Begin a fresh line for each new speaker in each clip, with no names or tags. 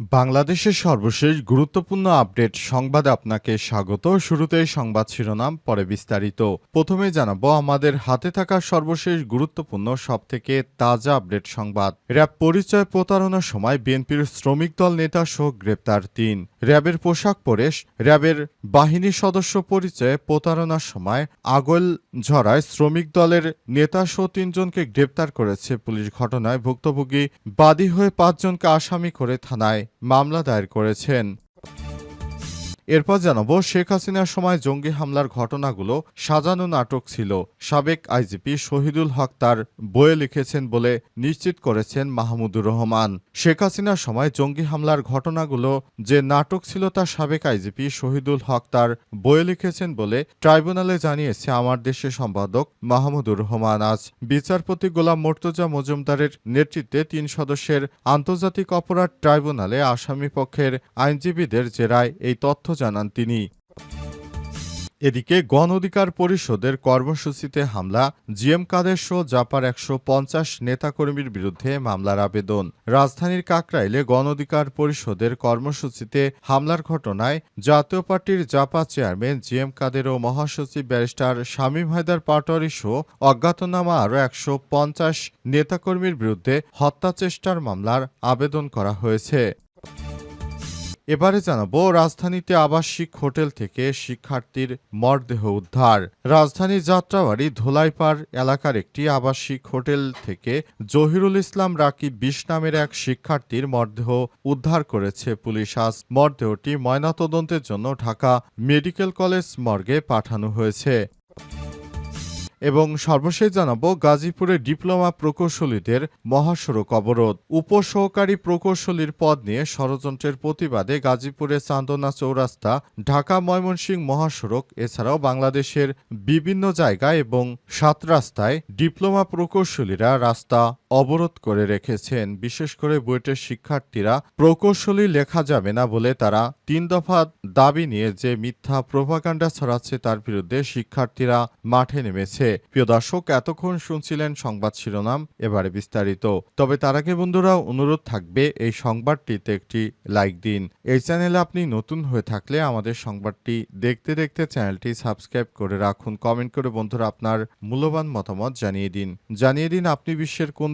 বাংলাদেশের সর্বশেষ গুরুত্বপূর্ণ আপডেট সংবাদে আপনাকে স্বাগত। শুরুতেই সংবাদ শিরোনাম, পরে বিস্তারিত। প্রথমে জানাব, আমাদের হাতে থাকা সর্বশেষ গুরুত্বপূর্ণ, সবথেকে তাজা আপডেট সংবাদ। র্যাব পরিচয় প্রতারণার সময় বিএনপির শ্রমিক দল নেতা সহ গ্রেপ্তার তিন। র্যাবের পোশাক পরে র্যাবের বাহিনী সদস্য পরিচয়ে প্রতারণার সময় আগল ঝরায় শ্রমিক দলের নেতা সহ তিনজনকে গ্রেপ্তার করেছে পুলিশ ঘটনায় ভুক্তভোগী বাদী হয়ে পাঁচজনকে আসামি করে থানায় মামলা দায়ের করেছেন। এরপর জানাব, শেখ হাসিনার সময় জঙ্গি হামলার ঘটনাগুলো সাজানো নাটক ছিল। সাবেক আইজিপি শহীদুল হক তার বইয়ে লিখেছেন বলে নিশ্চিত করেছেন মাহমুদুর রহমান। শেখ হাসিনার সময় জঙ্গি হামলার ঘটনাগুলো যে নাটক ছিল তা সাবেক আইজিপি শহীদুল হক তার বইয়ে লিখেছেন বলে ট্রাইব্যুনালে জানিয়েছে আমার দেশের সম্পাদক মাহমুদুর রহমান। আজ বিচারপতি গোলাম মোর্তজা মজুমদারের নেতৃত্বে তিন সদস্যের আন্তর্জাতিক অপরাধ ট্রাইব্যুনালে আসামি পক্ষের আইনজীবীদের জেরায় এই তথ্য জানান তিনি। এদিকে গণ অধিকার পরিষদের কর্মসূচিতে হামলা, জিএম কাদের সহ জাপার একশো পঞ্চাশ নেতাকর্মীর বিরুদ্ধে মামলার আবেদন। রাজধানীর কাকরাইলে গণ অধিকার পরিষদের কর্মসূচিতে হামলার ঘটনায় জাতীয় পার্টির জাপা চেয়ারম্যান জিএম কাদের ও মহাসচিব ব্যারিস্টার শামীম হায়দার পাটোয়ারি সহ অজ্ঞাতনামা আরও একশো পঞ্চাশ নেতাকর্মীর বিরুদ্ধে হত্যাচেষ্টার মামলার আবেদন করা হয়েছে। এবারে জানাব, রাজধানীতে আবাসিক হোটেল থেকে শিক্ষার্থীর মরদেহ উদ্ধার। রাজধানীর যাত্রাবাড়ি ধোলাইপাড় এলাকার একটি আবাসিক হোটেল থেকে জহিরুল ইসলাম রাকিব বিশ নামের এক শিক্ষার্থীর মরদেহ উদ্ধার করেছে পুলিশ। আজ মরদেহটি ময়নাতদন্তের জন্য ঢাকা মেডিকেল কলেজ মর্গে পাঠানো হয়েছে। এবং সর্বশেষ জানাব গাজীপুরে ডিপ্লোমা প্রকৌশলীদের মহাসড়ক অবরোধ। উপসহকারী প্রকৌশলীর পদ নিয়ে ষড়যন্ত্রের প্রতিবাদে গাজীপুরে চান্দনা চৌরাস্তা, ঢাকা ময়মনসিংহ মহাসড়ক, এছাড়াও বাংলাদেশের বিভিন্ন জায়গায় এবং সাত রাস্তায় ডিপ্লোমা প্রকৌশলীরা রাস্তা অবরোধ করে রেখেছেন। বিশেষ করে বুয়েটের শিক্ষার্থীরা, প্রকৌশলী লেখা যাবে না বলে তারা তিন দফা দাবি নিয়ে যে মিথ্যা প্রভাকাণ্ডা ছড়াচ্ছে তার বিরুদ্ধে শিক্ষার্থীরা মাঠে নেমেছে। প্রিয় দর্শক, এতক্ষণ শুনছিলেন সংবাদ শিরোনাম, এবারে বিস্তারিত। তবে তার আগে বন্ধুরা, অনুরোধ থাকবে, এই সংবাদটিতে একটি লাইক দিন। এই চ্যানেলে আপনি নতুন হয়ে থাকলে আমাদের সংবাদটি দেখতে দেখতে চ্যানেলটি সাবস্ক্রাইব করে রাখুন। কমেন্ট করে বন্ধুরা আপনার মূল্যবান মতামত জানিয়ে দিন। জানিয়ে দিন আপনি বিশ্বের কোন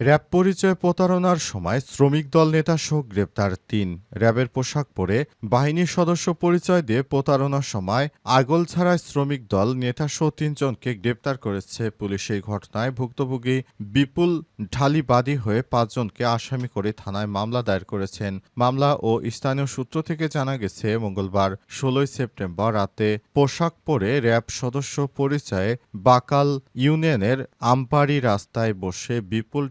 র্যাব পরিচয় প্রতারণার সময় শ্রমিক দল নেতা সহ গ্রেপ্তার তিন। র্যাবের পোশাক পরে বাহিনীর সদস্য পরিচয় দিয়ে প্রতারণার সময় আগল ছাড়ায় শ্রমিক দল নেতা সহ তিনজনকে গ্রেপ্তার করেছে পুলিশ। এই ঘটনায় ভুক্তভোগী বিপুল ঢালি বাদী হয়ে পাঁচজনকে আসামি করে থানায় মামলা দায়ের করেছেন। মামলা ও স্থানীয় সূত্র থেকে জানা গেছে, মঙ্গলবার ষোলোই সেপ্টেম্বর রাতে পোশাক পরে র্যাব সদস্য পরিচয়ে বাকাল ইউনিয়নের আমপাড়ি রাস্তায় বসে বিপুল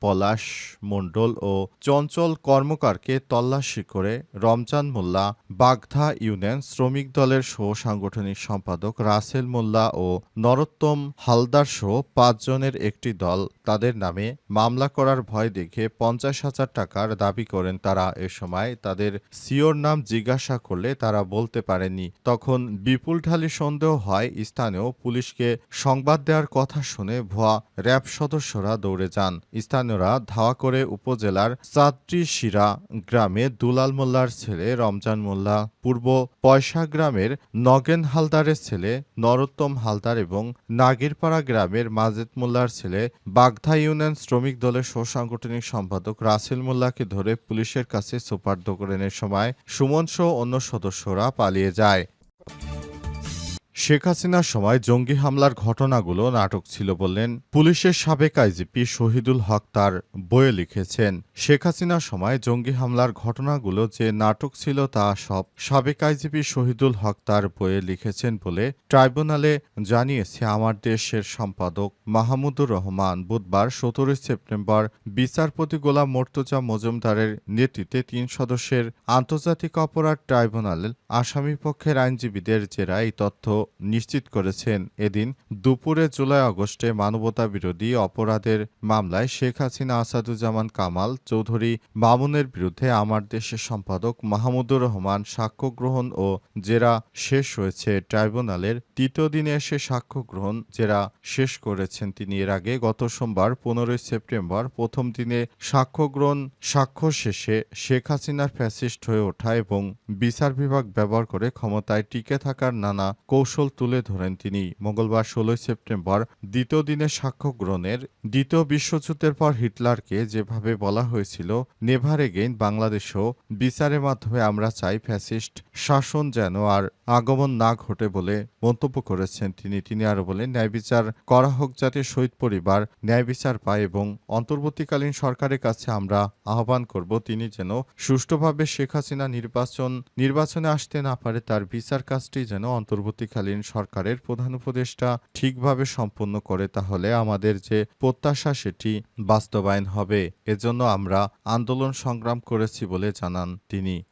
পলাশ, মণ্ডল ও চঞ্চল কর্মকারকে তল্লাশি করে রমজান মোল্লা, বাগধা ইউনিয়ন শ্রমিক দলের সহ সাংগঠনিক সম্পাদক রাসেল মোল্লা ও নরোত্তম হালদার সহ পাঁচজনের একটি দল তাদের নামে মামলা করার ভয় দেখে পঞ্চাশ হাজার টাকার দাবি করেন তারা। এ সময় তাদের সিওর নাম জিজ্ঞাসা করলে তারা বলতে পারেনি তখন বিপুল ঢালি সন্দেহ হয়, স্থানীয় পুলিশকে সংবাদ দেওয়ার কথা শুনে ভুয়া র্যাব সদস্যরা দৌড়ে যান। স্থানীয়রা ধাওয়া করে উপজেলার চাত্রি শিরা গ্রামে দুলাল মোল্লার ছেলে রমজান মোল্লা পূর্ব পয়সা গ্রামের নগেন হালদারের ছেলে নরোত্তম হালদার এবং নাগিরপাড়া গ্রামের মাজেদ মোল্লার ছেলে বাগধা ইউনিয়ন শ্রমিক দলের সাংগঠনিক সম্পাদক রাসেল মোল্লাকে ধরে পুলিশের কাছে সুপার্দ করেনের সময় সুমন সহ অন্য সদস্যরা পালিয়ে যায়। শেখ হাসিনার সময় জঙ্গি হামলার ঘটনাগুলো নাটক ছিল বললেন। পুলিশের সাবেক আইজিপি শহীদুল হক তার বইয়ে লিখেছেন, শেখ হাসিনার সময় জঙ্গি হামলার ঘটনাগুলো যে নাটক ছিল তা সব সাবেক আইজিপি শহীদুল হক তার বইয়ে লিখেছেন বলে ট্রাইব্যুনালে জানিয়েছে আমার দেশের সম্পাদক মাহমুদুর রহমান। বুধবার সতেরোই সেপ্টেম্বর বিচারপতি গোলাম মোর্তজা মজুমদারের নেতৃত্বে তিন সদস্যের আন্তর্জাতিক অপরাধ ট্রাইব্যুনাল আসামিপক্ষের আইনজীবীদের জেরা এই তথ্য নিশ্চিত করেছেন। এদিন দুপুরে জুলাই আগস্টে মানবতা বিরোধী অপরাধের মামলায় শেখ হাসিনা, আসাদুজ্জামান কামাল চৌধুরী মামুনের বিরুদ্ধে আমার দেশের সম্পাদক মাহমুদুর রহমান সাক্ষ্য গ্রহণ ও জেরা শেষ হয়েছে। ট্রাইব্যুনালের তৃতীয় দিনে এসে সাক্ষ্য গ্রহণ, জেরা শেষ করেছেন তিনি। এর আগে গত সোমবার, পনেরোই সেপ্টেম্বর প্রথম দিনে সাক্ষ্য গ্রহণ, সাক্ষ্য শেষে শেখ হাসিনার ফ্যাসিস্ট হয়ে ওঠা এবং বিচার বিভাগ ব্যবহার করে ক্ষমতায় টিকে থাকার নানা কৌশল তুলে ধরেন তিনি। মঙ্গলবার ষোলোই সেপ্টেম্বর দ্বিতীয় দিনের সাক্ষ্য গ্রহণের দ্বিতীয় বিশ্বযুদ্ধের পর হিটলারকে যেভাবে বলা হয়েছিল, নেভার এগেইন, বাংলাদেশও বিচারের মাধ্যমে আমরা চাই ফ্যাসিস্ট শাসন যেন আর আগমন না ঘটে বলে মন্তব্য করেছেন তিনি। তিনি আরও বলেন, ন্যায় বিচার করা হোক যাতে শহীদ পরিবার ন্যায় বিচার পায় এবং অন্তর্বর্তীকালীন সরকারের কাছে আমরা আহ্বান করব, তিনি যেন সুষ্ঠুভাবে শেখ হাসিনা নির্বাচন, নির্বাচনে আসতে না পারে, তার বিচার কাজটি যেন অন্তর্বর্তীকালীন সরকারের প্রধান উপদেষ্টা ঠিকভাবে সম্পন্ন করে, তাহলে আমাদের যে প্রত্যাশা সেটি বাস্তবায়ন হবে। এজন্য আমরা আন্দোলন সংগ্রাম করেছি বলে জানান তিনি।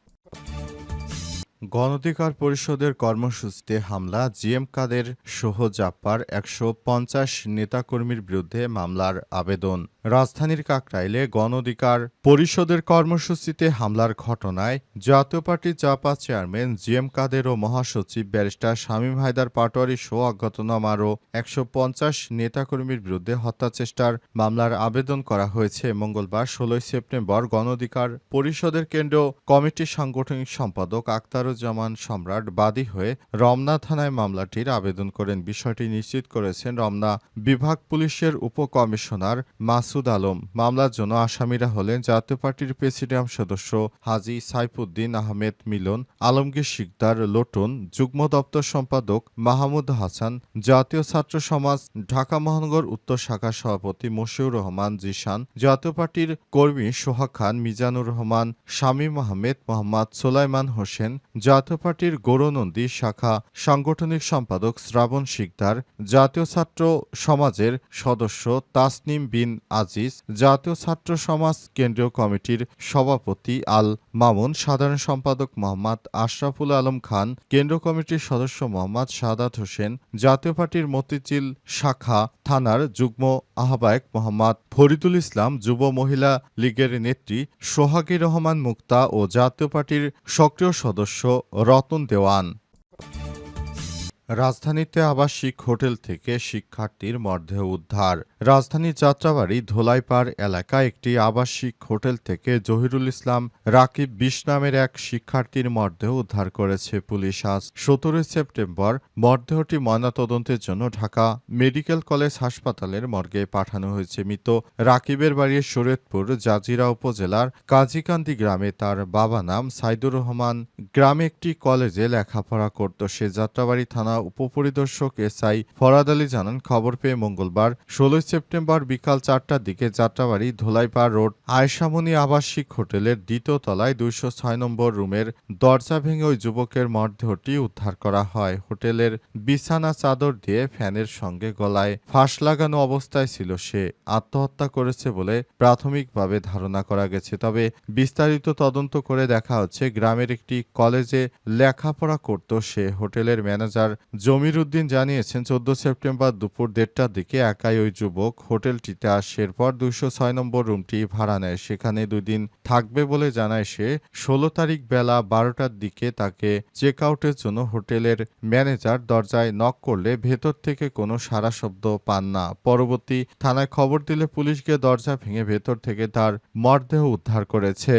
গণধিকার পরিষদের কর্মসূচিতে হামলা, জিএম কাদের সহ জাপ্পার একশো পঞ্চাশ নেতাকর্মীর বিরুদ্ধে মামলার আবেদন। রাজধানীর কাকরাইলে গণধিকার পরিষদের কর্মসূচিতে হামলার ঘটনায় Jatiya party JaPa chairman GM Quader ও মহাসচিব ব্যারিস্টার শামীম হায়দার পাটোয়ারি সহ অজ্ঞাতনামা আরও একশো পঞ্চাশ নেতাকর্মীর বিরুদ্ধে হত্যাচেষ্টার মামলার আবেদন করা হয়েছে। মঙ্গলবার ষোলোই সেপ্টেম্বর গণধিকার পরিষদের কেন্দ্র কমিটির সাংগঠনিক সম্পাদক আক্তারুজ্জামান সম্রাট বাদী হয়ে রমনা থানায় মামলাটির আবেদন করেন। বিষয়টি নিশ্চিত করেছেন রমনা বিভাগ পুলিশের উপকমিশনার মাসুদ আলম। মামলার জন্য আসামিরা হলেন জাতীয় পার্টির প্রেসিডিয়াম সদস্য হাজি সাইফুদ্দিন আহমেদ মিলন, আলমগীর শিকদার লোটন, যুগ্ম দপ্তর সম্পাদক মাহমুদ হাসান, জাতীয় ছাত্র সমাজ ঢাকা মহানগর উত্তর শাখা সভাপতি মশিউর রহমান জিশান, জাতীয় পার্টির কর্মী সোহাগ খান, মিজানুর রহমান, শামীম আহমেদ, মোহাম্মদ সোলাইমান হোসেন, জাতীয় পার্টির গৌরনন্দী শাখা সাংগঠনিক সম্পাদক শ্রাবণ শিকদার, জাতীয় ছাত্র সমাজের সদস্য তাসনিম বিন আজিজ, জাতীয় ছাত্র সমাজ কেন্দ্রীয় কমিটির সভাপতি আল মামুন, সাধারণ সম্পাদক মোহাম্মদ আশরাফুল আলম খান কেন্দ্র কমিটির সদস্য মোহাম্মদ সাদাত হোসেন, জাতীয় পার্টির মতিঝিল শাখা থানার যুগ্ম আহ্বায়ক মোহাম্মদ ফরিদুল ইসলাম, যুব মহিলা লীগের নেত্রী সোহাগী রহমান মুক্তা ও জাতীয় পার্টির সক্রিয় সদস্য রতন দেওয়ান। রাজধানীতে আবাসিক হোটেল থেকে শিক্ষার্থীর মরদেহ উদ্ধার। রাজধানীর যাত্রাবাড়ি ধোলাইপাড় এলাকায় একটি আবাসিক হোটেল থেকে জহিরুল ইসলাম রাকিব বিশ নামের এক শিক্ষার্থীর মরদেহ উদ্ধার করেছে পুলিশ। আজ সতেরোই সেপ্টেম্বর মরদেহটি ময়নাতদন্তের জন্য ঢাকা মেডিকেল কলেজ হাসপাতালের মর্গে পাঠানো হয়েছে। মৃত রাকিবের বাড়ি শরীয়তপুর জাজিরা উপজেলার কাজীকান্দি গ্রামে তার বাবা নাম সাইদুর রহমান। গ্রামে একটি কলেজে লেখাপড়া করত। সে যাত্রাবাড়ি থানা উপপরিদর্শক এসআই ফরাদ আলী জানান, খবর পেয়ে মঙ্গলবার ষোলোই সেপ্টেম্বর বিকাল চারটার দিকে যাত্রাবাড়ি ধোলাইপাড় রোড আয়সামনি আবাসিক হোটেলের দ্বিতীয় তলায় দুইশো ছয় নম্বর রুমের দরজা ভেঙে ওই যুবকের মরদেহটি উদ্ধার করা হয়। হোটেলের বিছানা চাদর দিয়ে ফ্যানের সঙ্গে গলায় ফাঁস লাগানো অবস্থায় ছিল সে। আত্মহত্যা করেছে বলে প্রাথমিকভাবে ধারণা করা গেছে। তবে বিস্তারিত তদন্ত করে দেখা হচ্ছে, গ্রামের একটি কলেজে লেখাপড়া করত সে। হোটেলের ম্যানেজার জমির উদ্দিন জানিয়েছেন, চোদ্দ সেপ্টেম্বর দুপুর দেড়টার দিকে একাই ওই যুবক হোটেলটিতে আসের পর দুইশো ছয় নম্বর রুমটি ভাড়া নেয়। সেখানে দুই দিন থাকবে বলে জানায় সে। ষোলো তারিখ বেলা বারোটার দিকে তাকে চেক আউটের জন্য হোটেলের ম্যানেজার দরজায় নক করলে ভেতর থেকে কোনো সারা শব্দ পান না। পরবর্তী থানায় খবর দিলে পুলিশ গিয়ে দরজা ভেঙে ভেতর থেকে তার মরদেহ উদ্ধার করেছে।